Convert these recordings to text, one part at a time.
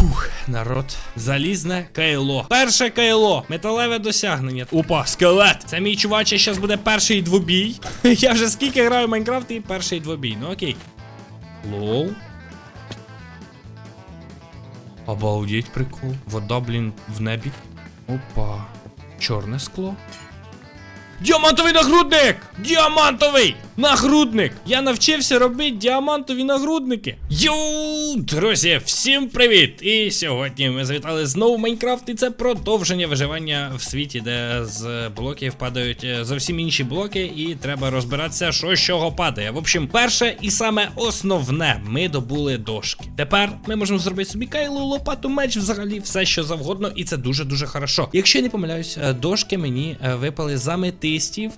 Фух, народ. Залізне кайло. Перше кайло. Металеве досягнення. Опа, скелет. Це мій чуваче, зараз буде перший двобій. Я вже скільки граю в Майнкрафт і перший двобій. Ну окей. Лол. Обалдеть прикол. Вода, блін, в небі. Опа. Чорне скло. Діамантовий нагрудник! Діамантовий нагрудник! Я навчився робити діамантові нагрудники. Йоу, друзі, всім привіт! І сьогодні ми завітали знову в Майнкрафт, і це продовження виживання в світі, де з блоків падають е, зовсім інші блоки, і треба розбиратися, що з чого падає. В общем, перше і саме основне, ми добули дошки. Тепер ми можемо зробити собі кайлу, лопату, меч, взагалі все, що завгодно, і це дуже дуже хорошо. Якщо я не помиляюсь, е, дошки мені е, випали з аметистів.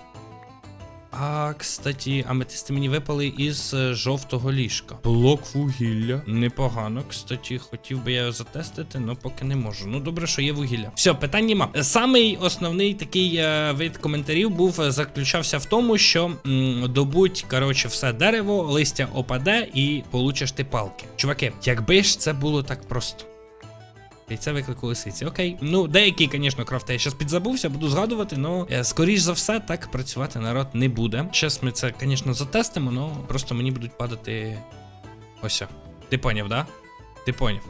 А, кстати, аметисти мені випали із е, жовтого ліжка. Блок вугілля. Непогано, кстати, хотів би я його затестити, але поки не можу. Ну добре, що є вугілля. Все, питань нема. Самий основний такий е, вид коментарів був е, заключався в тому, що м, добудь, коротше, все дерево, листя опаде і получиш ти палки. Чуваки, якби ж це було так просто. І це виклику лисиці. Окей. Ну, деякі, звісно, крафти я зараз підзабувся, буду згадувати, але скоріш за все так працювати народ не буде. Зараз ми це, звісно, затестимо, але просто мені будуть падати. Ось. Ти поняв, да? Ти поняв.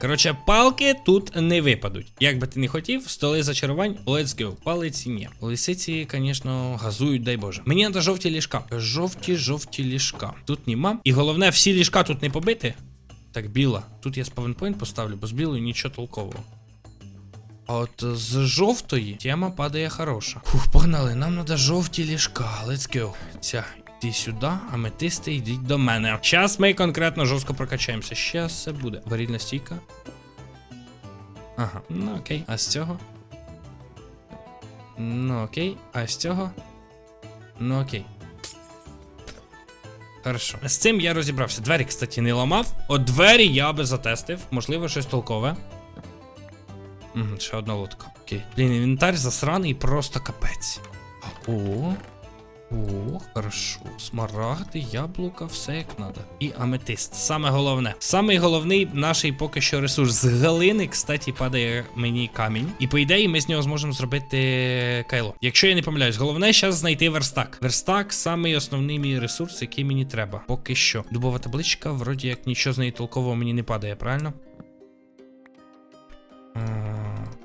Коротше, палки тут не випадуть. Як би ти не хотів, столи зачарувань, let's go. Палиці ні. Лисиці, звісно, газують, дай Боже. Мені треба жовті ліжка. Жовті, жовті ліжка. Тут нема. І головне, всі ліжка тут не побити. Так, біла. Тут я спавнпойнт поставлю, бо з білою нічого толкового. А от з жовтої тема падає хороша. Фух, погнали, нам треба жовті ліжка. Let's go. Ця, йди сюди, аметисти, йдіть до мене. Зараз ми конкретно жорстко прокачаємося. Щас все буде. Варільна стійка. Ага, ну окей. А з цього? Ну окей. А з цього? Ну окей. Хорошо. З цим я розібрався. Двері, кстати, не ламав. От двері я би затестив. Можливо, щось толкове. Угу, ще одна лодка. Окей. Блін, інвентар засраний просто капець. О. О, хорошо. Смарагди, яблука, все як надо. І аметист. Саме головне. Самий головний наш поки що ресурс з галини, кстати, падає мені камінь. І по ідеї ми з нього зможемо зробити кайло. Якщо я не помиляюсь, головне зараз знайти верстак. Верстак самий основний мій ресурс, який мені треба. Поки що. Дубова табличка, вроді як нічого з неї толкового мені не падає, правильно?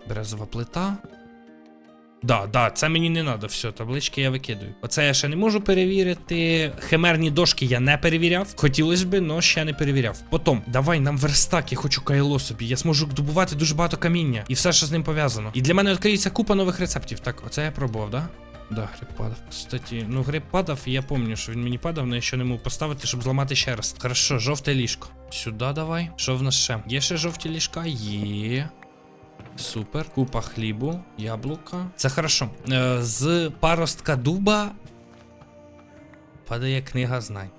Березова плита. Да, да, це мені не треба, все, таблички я викидаю. Оце я ще не можу перевірити. Химерні дошки я не перевіряв. Хотілося би, але ще не перевіряв. Потім, давай нам верстак, я хочу кайло собі. Я зможу добувати дуже багато каміння і все, що з ним пов'язано. І для мене відкриється купа нових рецептів. Так, оце я пробував, да? Да, гриб падав. Кстати, ну гриб падав, і я пам'ятаю, що він мені падав, але я ще не можу поставити, щоб зламати ще раз. Хорошо, жовте ліжко. Сюди давай. Що в нас ще? Є ще жовті ліжка? Є. Супер. Купа хлібу, яблука. Це хорошо. Е, з паростка дуба падає книга знань.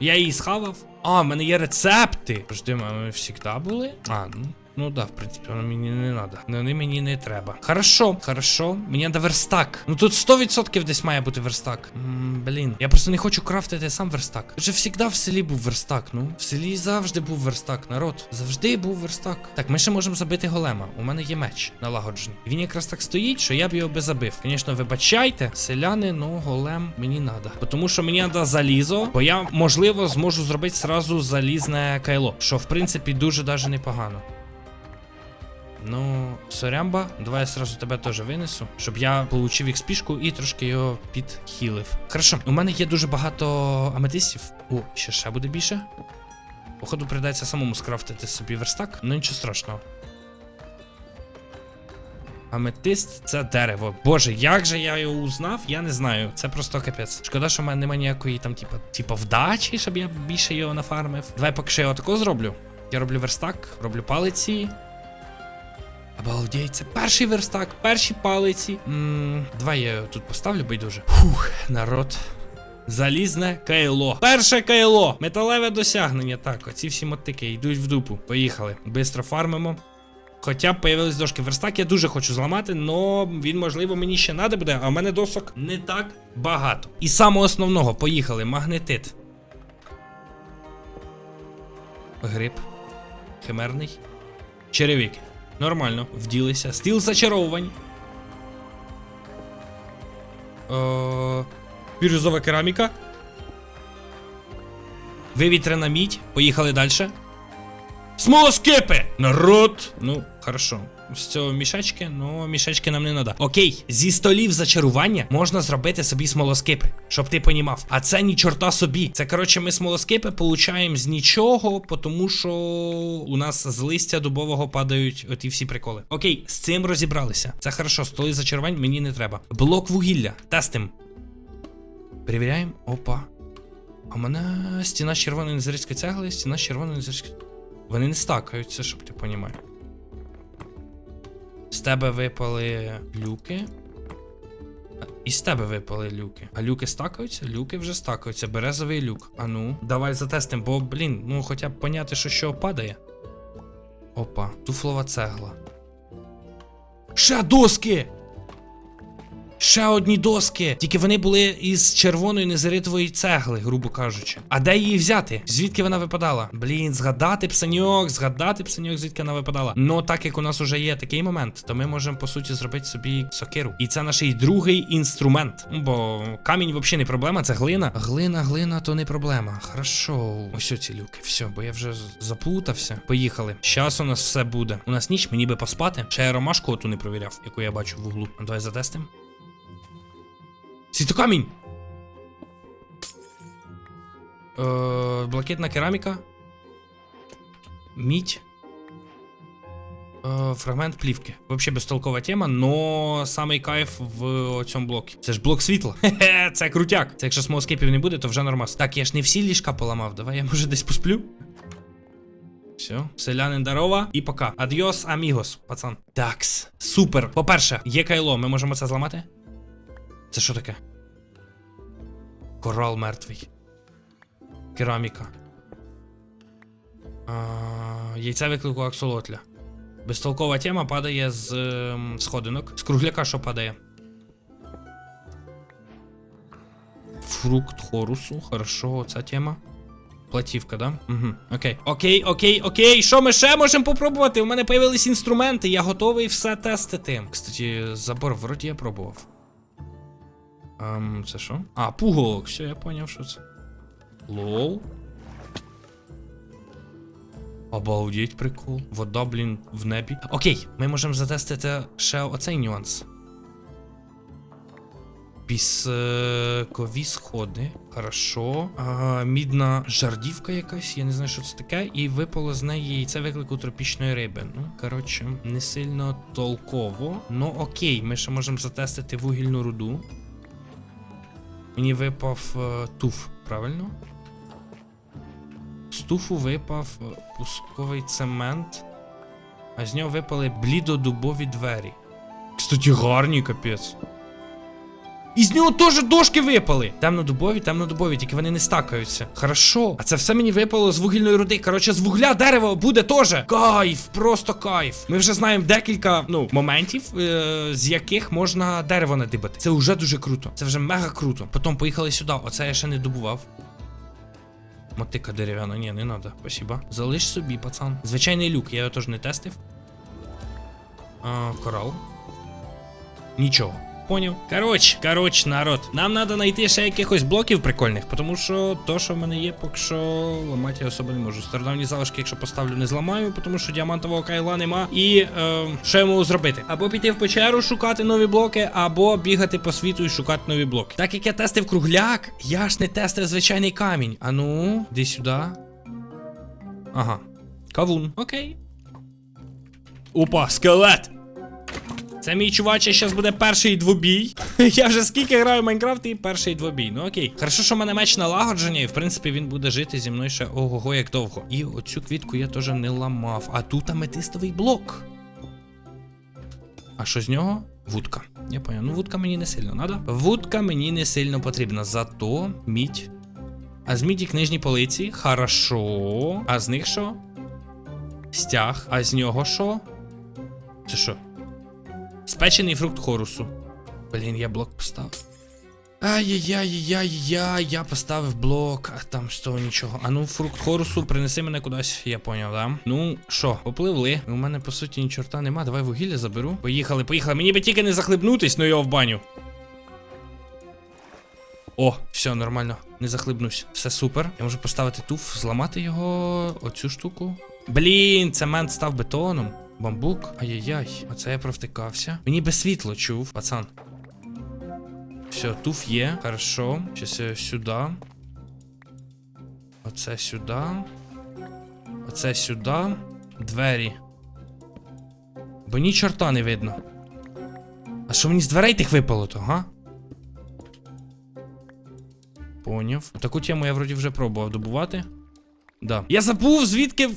Я її схавав. А, в мене є рецепти. Жди, ми завжди були. А, ну. Ну да, в принципі, воно мені не треба. Вони мені не треба. Хорошо, хорошо. Мені треба верстак. Ну тут 100% десь має бути верстак. М, блін. Я просто не хочу крафтити сам верстак. Вже завжди в селі був верстак. Ну, в селі завжди був верстак, народ. Завжди був верстак. Так, ми ще можемо забити голема. У мене є меч налагоджений. Він якраз так стоїть, що я б його би забив. Звісно, вибачайте, селяни, ну голем мені треба. Тому що мені треба залізо, бо я, можливо, зможу зробити сразу залізне кайло. Що в принципі дуже даже непогано. Ну, сорямба, давай я сразу тебе теж винесу, щоб я получив експішку і трошки його підхілив. Хорошо, у мене є дуже багато аметистів. О, ще ще буде більше. Походу, прийдеться самому скрафтити собі верстак, ну нічого страшного. Аметист це дерево. Боже, як же я його узнав, я не знаю. Це просто капець. Шкода, що в мене немає ніякої там, типа, типа вдачі, щоб я більше його нафармив. Давай поки що я отако зроблю. Я роблю верстак, роблю палиці. Обалдеть, це перший верстак, перші палиці. М, Давай я тут поставлю байдуже. Фух, народ. Залізне кайло. Перше кайло. Металеве досягнення. Так, оці всі мотики йдуть в дупу. Поїхали. Бистро фармимо. Хоча б появились дошки. Верстак я дуже хочу зламати, но він, можливо, мені ще надо буде, а в мене досок не так багато. І самого основного, поїхали. Магнетит. Гриб. химерний. Черевики. Нормально, вділися. Стіл зачаровувань. Е, Бірюзова кераміка. Вивітрена мідь. Поїхали далі. Смолоскипи! Народ! Ну, хорошо. З цього мішечки, ну мішечки нам не надо. Окей, зі столів зачарування можна зробити собі смолоскипи, щоб ти понімав. А це ні чорта собі. Це коротше, ми смолоскипи получаємо з нічого, тому що у нас з листя дубового падають оті всі приколи. Окей, з цим розібралися. Це хорошо, столи зачарувань мені не треба. Блок вугілля. Тестим. Перевіряємо. Опа. А мене стіна з червоної незарізької цегли, стіна з червоної незарізької. Вони не стакаються, щоб ти понімав. З тебе випали люки. І з тебе випали люки. А люки стакаються? Люки вже стакаються. Березовий люк. А ну, давай затестимо, бо, блін, ну хоча б поняти, що що падає. Опа, туфлова цегла. Ще доски! Ще одні доски. Тільки вони були із червоної незаритової цегли, грубо кажучи. А де її взяти? Звідки вона випадала? Блін, згадати псаньок, згадати псаньок, звідки вона випадала. Ну, так як у нас уже є такий момент, то ми можемо по суті зробити собі сокиру. І це наш другий інструмент. Бо камінь взагалі не проблема, це глина. Глина, глина, то не проблема. Хорошо. Ось ці люки. Все, бо я вже заплутався. Поїхали. Щас у нас все буде. У нас ніч, мені би поспати. Ще я ромашку оту не провіряв, яку я бачу в углу. Ну, Давай затестим. Світокамінь! Е, блакитна кераміка. Мідь. Е, фрагмент плівки. Вообще безтолкова тема, но самий кайф в цьому блокі. Це ж блок світла. Хе-хе, це крутяк. Це якщо смолоскипів не буде, то вже нормас. Так, я ж не всі ліжка поламав. Давай я може десь посплю. Все, селянин дарова і пока. Адьос, амігос, пацан. Такс. Супер. По-перше, є кайло, ми можемо це зламати? Це що таке? Корал мертвий. Кераміка. А, яйце виклику аксолотля. Безтолкова тема падає з ем, сходинок. З кругляка що падає? Фрукт хорусу. Хорошо, ця тема. Платівка, да? Угу. Окей. Окей, окей, окей. Що ми ще можемо попробувати? У мене появились інструменти, я готовий все тестити. Кстати, забор вроді я пробував. Ем, це що? А, пуголок, все, я поняв, що це. Лол. Обалдеть, прикол. Вода, блін, в небі. Окей, ми можемо затестити ще оцей нюанс. Піскові сходи. Хорошо. А, мідна жардівка якась, я не знаю, що це таке. І випало з неї яйце виклику тропічної риби. Ну, коротше, не сильно толково. Ну окей, ми ще можемо затестити вугільну руду. Мені випав е, туф, правильно? З туфу випав е, пусковий цемент, а з нього випали блідодубові двері. Кстати, гарні, капець. І з нього теж дошки випали. Темнодубові, темнодубові, тільки вони не стакаються. Хорошо. А це все мені випало з вугільної руди. Коротше, з вугля дерево буде теж. Кайф, просто кайф. Ми вже знаємо декілька ну, моментів, е- з яких можна дерево надибати. Це вже дуже круто. Це вже мега круто. Потім поїхали сюди. Оце я ще не добував. Мотика дерев'яна, ні, не надо, спасибо. Залиш собі, пацан. Звичайний люк, я його теж не тестив. А, корал. Нічого. Поняв. Коротше, коротше, народ. Нам треба знайти ще якихось блоків прикольних, тому що то, що в мене є, поки що ламати я особо не можу. Стародавні залишки, якщо поставлю, не зламаю, тому що діамантового кайла нема. І е, що я можу зробити? Або піти в печеру шукати нові блоки, або бігати по світу і шукати нові блоки. Так як я тестив кругляк, я ж не тестив звичайний камінь. А ну, іди сюди. Ага. Кавун. Окей. Опа, скелет! Це мій чуваче, зараз буде перший двобій. Я вже скільки граю в Майнкрафт і перший двобій. Ну окей. Хорошо, що в мене меч налагодження, і в принципі він буде жити зі мною ще ого-го як довго. І оцю квітку я теж не ламав. А тут аметистовий блок. А що з нього? Вудка. Я поняв. Ну, вудка мені не сильно надо. Вудка мені не сильно потрібна. Зато мідь. А з міді книжні полиці. Хорошо. А з них що? Стяг. А з нього що? Це що? Спечений фрукт хорусу. Блін, я блок поставив. Ай-яй-яй-яй-яй, я поставив блок, а там з того нічого. А ну, фрукт хорусу, принеси мене кудись, я поняв, да? Ну, що, попливли. У мене по суті ні чорта нема. Давай вугілля заберу. Поїхали, поїхали. Мені би тільки не захлебнутись, ну його в баню. О, все, нормально, не захлибнусь. Все супер. Я можу поставити туф, зламати його, оцю штуку. Блін, цемент став бетоном. Бамбук. Ай-яй-яй. Оце я провтикався. Мені би світло чув, пацан. Все, туф є. Хорошо. Щас я сюди. Оце сюди. Оце сюди. Двері. Бо ні чорта не видно. А що мені з дверей тих випало то, га? Поняв. Таку тему я вроді вже пробував добувати. Да. Я забув, звідки.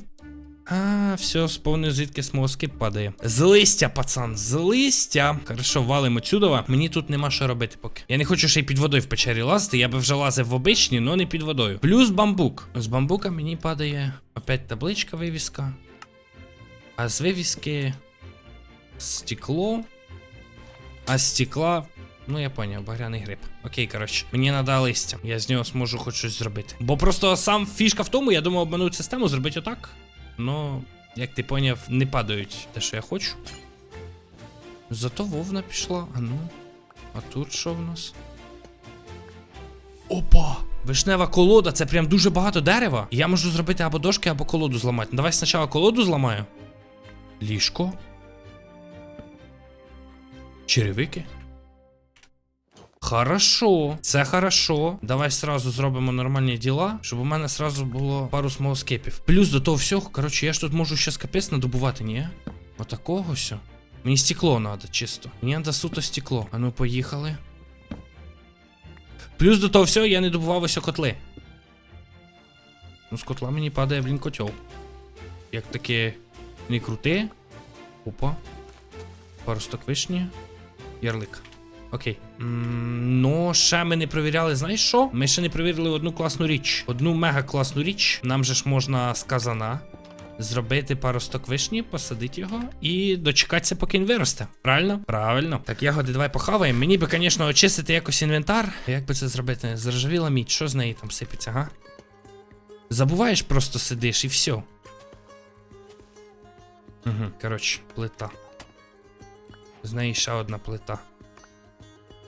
А, все, сповнив, звідки смолоскип падає. З листя, пацан, з листя. Хорошо, валимо чудово. Мені тут нема що робити поки. Я не хочу ще й під водою в печері лазити. Я би вже лазив в обичній, але не під водою. Плюс бамбук. З бамбука мені падає опять табличка вивіска. А з вивіски стекло. А стекла. Ну, я поняв, багряний гриб. Окей, коротше, мені треба листя. Я з нього зможу хоч щось зробити. Бо просто сам фішка в тому, я думав обманути систему, зробити отак. Ну, як ти поняв, не падають те, що я хочу. Зато вовна пішла, а ну. А тут що в нас? Опа! Вишнева колода, це прям дуже багато дерева. Я можу зробити або дошки, або колоду зламати. Ну, Давай спочатку колоду зламаю. Ліжко. Черевики. Хорошо, це хорошо. Давай сразу зробимо нормальні діла, щоб у мене сразу було пару смолоскипів. Плюс до того всього, коротше, я ж тут можу щас капець надобувати, ні? Отакого все. Мені стекло надо, чисто. Мені надо суто стекло. А ну поїхали. Плюс до того всього я не добував ось котли. Ну, з котла мені падає, блін, котел. Як таке не крути. Опа. Пару сток вишні. Ярлик. Окей. Ну, ще ми не перевіряли, знаєш що? Ми ще не перевірили одну класну річ. Одну мега класну річ. Нам же ж можна з казана зробити пару сток вишні, посадити його і дочекатися, поки він виросте. Правильно? Правильно. Так, ягоди, давай похаваємо. Мені би, звісно, очистити якось інвентар. Як би це зробити? Заржавіла мідь, що з неї там сипеться, га? Забуваєш, просто сидиш і все. Угу, коротше, плита. З неї ще одна плита.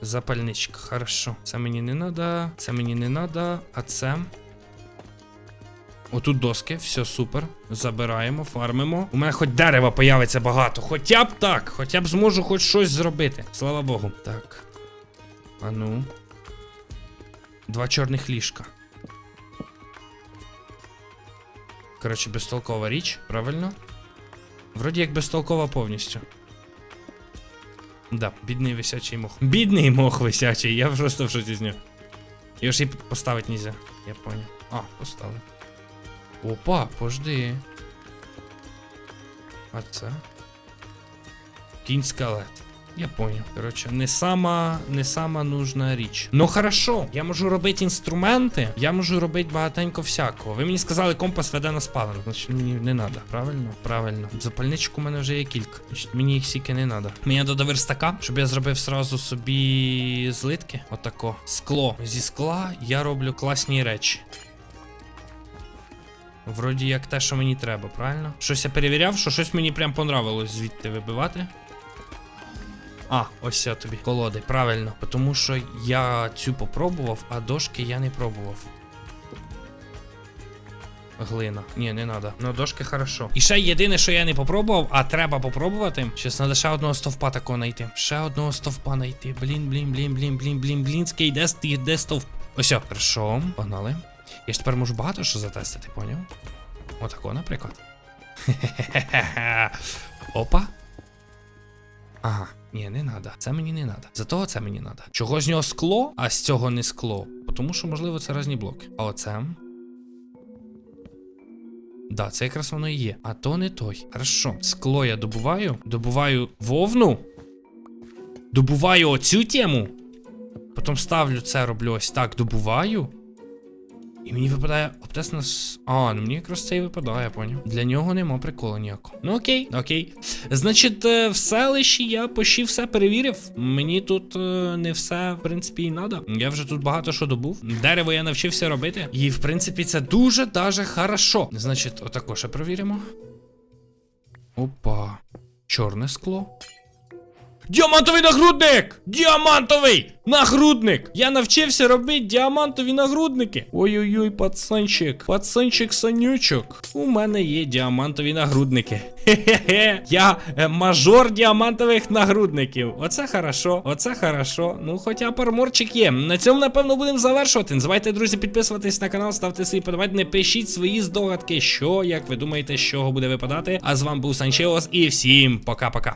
Запальничка, хорошо. Це мені не надо, це мені не надо, а це. Отут доски, все супер. Забираємо, фармимо. У мене хоч дерева появиться багато. Хоча б так, хоча б зможу хоч щось зробити. Слава Богу. Так. А ну. Два чорних ліжка. Коротше, безтолкова річ, правильно? Вроді як безтолкова повністю. Да, бідний висячий мох. Бідний мох висячий, я просто в шоці з нього. Його ж і поставити нельзя. Я понял. А, поставив. Опа, пожди. А це? Кінь скелет. Я понял. Короче, не сама, не сама нужна річ. Ну хорошо, я можу робити інструменти, я можу робити багатенько всякого. Ви мені сказали, компас веде на спален. Значить мені не треба. Правильно? Правильно. Запальничок у мене вже є кілька. Значить, мені їх сіки не треба. Мені треба верстака, щоб я зробив сразу собі злитки. Отако. Скло. Зі скла я роблю класні речі. Вроді як те, що мені треба, правильно? Щось я перевіряв, що щось мені прям понравилось звідти вибивати. А, ось це тобі. Колоди, правильно. Тому що я цю попробував, а дошки я не пробував. Глина. Ні, не треба. Ну, дошки хорошо. І ще єдине, що я не попробував, а треба попробувати. Щас треба ще одного стовпа такого знайти. Ще одного стовпа знайти. Блін, блін, блін, блін, блін, блін, блінський, де, де стовп? Ось, хорошо. Погнали. Я ж тепер можу багато що затестити, поняв? Отако, наприклад. Опа. Ага, ні, не надо. Це мені не надо. Зато це мені надо. Чого з нього скло, а з цього не скло? Тому що, можливо, це різні блоки. А оце. Да, це якраз воно і є. А то не той. Хорошо. Скло я добуваю. Добуваю вовну. Добуваю оцю тему. Потім ставлю це, роблю ось так, добуваю. І мені випадає аптесна с. А, ну мені якраз це і випадає, я поняв. Для нього нема приколу ніякого. Ну окей, окей. Значить, е, в селищі я почти все перевірив. Мені тут е, не все, в принципі, і надо. Я вже тут багато що добув. Дерево я навчився робити. І, в принципі, це дуже даже хорошо. Значить, отако ще перевіримо. Опа. Чорне скло. Діамантовий нагрудник! Діамантовий нагрудник! Я навчився робити діамантові нагрудники. Ой-ой-ой, пацанчик, пацанчик санючок. У мене є діамантові нагрудники. Хе-хе-хе. Я е, мажор діамантових нагрудників. Оце хорошо, оце хорошо. Ну, хоча парморчик є. На цьому, напевно, будемо завершувати. Не друзі, підписуватись на канал, ставте свої подобайки, пишіть свої здогадки, що, як ви думаєте, з чого буде випадати. А з вами був Санчеос і всім пока-пока.